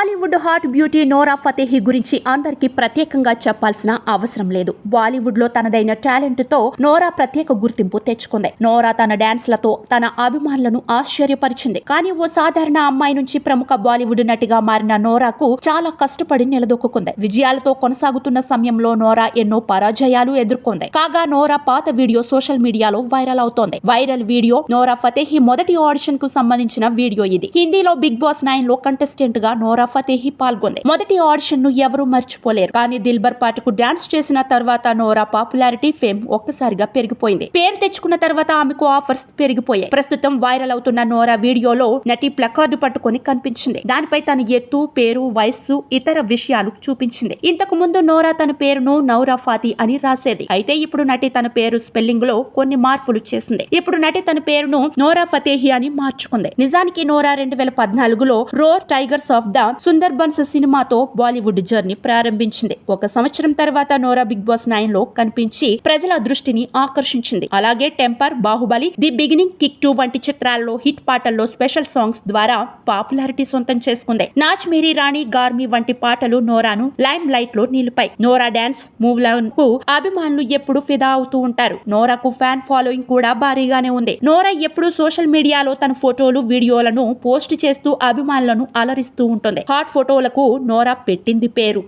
Bollywood hot beauty Nora Fatehi గురించి అందరికీ ప్రత్యేకంగా చెప్పాల్సిన అవసరం లేదు. బాలీవుడ్లో తనదైన టాలెంట్తో నోరా ప్రత్యేక గుర్తింపు తెచ్చుకుంది. నోరా తన డాన్స్లతో తన అభిమానులను ఆశ్చర్యపరిచింది. కానీ ఓ సాధారణ అమ్మాయి నుంచి ప్రముఖ బాలీవుడ్ నటిగా మారిన నోరాకు చాలా కష్టపడి నిలదొక్కుంది విజయాలతో కొనసాగుతున్న సమయంలో నోరా ఎన్నో పరాజయాలు ఎదుర్కొంది. కాగా నోరా పాత వీడియో సోషల్ మీడియాలో వైరల్ అవుతోంది. వైరల్ వీడియో నోరా ఫతేహి మొదటి ఆడిషన్కు సంబంధించిన వీడియో ఇది. హిందీలో బిగ్ బాస్ నైన్లో కంటెస్టెంట్గా నోరా ఫతేహి పాల్గొంది. మొదటి ఆడిషన్ను ఎవరూ మర్చిపోలేరు. కానీ దిల్బర్ పాటకు డాన్స్ చేసిన తర్వాత నోరా పాపులారిటీ ఫేమ్ ఒక్కసారిగా పెరిగిపోయింది. పేరు తెచ్చుకున్న తర్వాత ఆమెకు ఆఫర్స్ పెరిగిపోయాయి. ప్రస్తుతం వైరల్ అవుతున్న నోరా వీడియోలో నటి ప్లకార్డు పట్టుకొని కనిపించింది. దానిపై తన ఎత్తు పేరు వయస్సు ఇతర విషయాలు చూపించింది. ఇంతకు ముందు నోరా తన పేరును నౌరా ఫాతి అని రాసేది. అయితే ఇప్పుడు నటి తన పేరు స్పెల్లింగ్లో కొన్ని మార్పులు చేసింది. ఇప్పుడు నటి తన పేరును నోరా ఫతేహి అని మార్చుకుంది. నిజానికి నోరా రెండు వేల పద్నాలుగులో roar tigers of the Sundarbans సినిమాతో బాలీవుడ్ జర్నీ ప్రారంభించింది. ఒక సంవత్సరం తర్వాత నోరా బిగ్ బాస్ నైన్లో కనిపించి ప్రజల దృష్టిని ఆకర్షించింది. అలాగే temper Baahubali the beginning kick two వంటి చిత్రాల్లో హిట్ పాటల్లో స్పెషల్ సాంగ్స్ ద్వారా పాపులారిటీ సొంతం చేసుకుంది. నాచ్ మేరీ రాణి గార్మి వంటి పాటలు నోరాను లైమ్ లైట్లో నిలిపాయి. నోరా డాన్స్ మూవ్లకు అభిమానులు ఎప్పుడు ఫిదా అవుతూ ఉంటారు. నోరాకు ఫ్యాన్ ఫాలోయింగ్ కూడా భారీగానే ఉంది. నోరా ఎప్పుడు సోషల్ మీడియాలో తన ఫోటోలు వీడియోలను పోస్ట్ చేస్తూ అభిమానులను అలరిస్తూ ఉంటుంది. హాట్ ఫోటోలకు నోరా పెట్టింది పేరు.